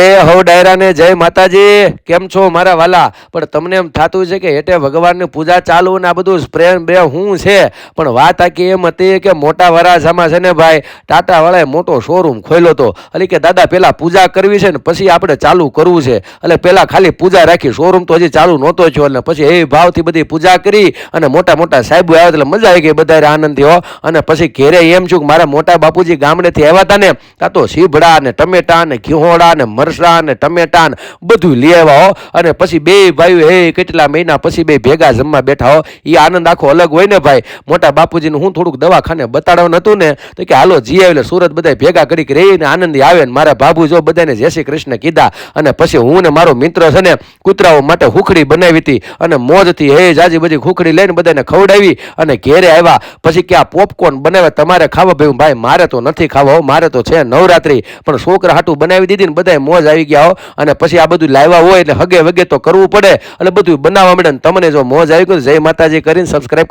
એ હવ ડાયરાને જય માતાજી. કેમ છો મારા વાલા? પણ તમને એમ થતું છે કે હેઠે ભગવાનની પૂજા ચાલુ ને આ બધું પ્રેમ બે હું છે. પણ વાત આખી એમ હતી કે મોટા વરાછામાં છે ને ભાઈ ટાટા વાળાએ મોટો શોરૂમ ખોલ્યો હતો. એટલે કે દાદા પેલા પૂજા કરવી છે ને પછી આપણે ચાલુ કરવું છે. એટલે પહેલાં ખાલી પૂજા રાખી શોરૂમ તો હજી ચાલુ નહોતો થયો. એટલે પછી એ ભાવથી બધી પૂજા કરી અને મોટા મોટા સાહેબો આવ્યા એટલે મજા આવી ગઈ બધા આનંદ થયો અને પછી ઘેરે એમ છું કે મારા મોટા બાપુજી ગામડેથી આવ્યા હતા ને ત્યાં તો સીભડા ને ટમેટા ને ઘીહોડા ને મરસા ને ટમેટા ને બધું લઈ આવ્યા હો. અને પછી બે ભાઈઓ હે, કેટલા મહિના પછી બે ભેગા જમવા બેઠા હો. એ આનંદ આખો અલગ હોય ને ભાઈ. મોટા બાપુજીને હું થોડુંક દવાખાને બતાડવાનું હતું ને, તો કે હાલો જી એટલે સુરત બધા ભેગા કરી રહીને આનંદ આવે ને મારા બાબુ જો બધાને જય શ્રી કૃષ્ણ કીધા. અને પછી હું ને મારો મિત્ર છે ને, કૂતરાઓ માટે હુખડી બનાવી હતી. અને મોજથી હે, જાજી બધી હુખડી લઈને બધાને ખવડાવી અને ઘેરે આવ્યા. પછી કે આ પોપકોર્ન બનાવે તમારે ખાવા ભાઈ ભાઈ, મારે તો નથી ખાવા મારે તો છે નવરાત્રી. પણ છોકરા હાટું બનાવી દીધી ને બધાય મોજ આવી ગયા હો. અને પછી આ બધું લાવ્યા હોય એટલે હગે વગે તો કરવું પડે. એટલે બધું બનાવવા મળે તમને જો મોજ આવી ગયું જય માતાજી કરીને સબસ્ક્રાઈબ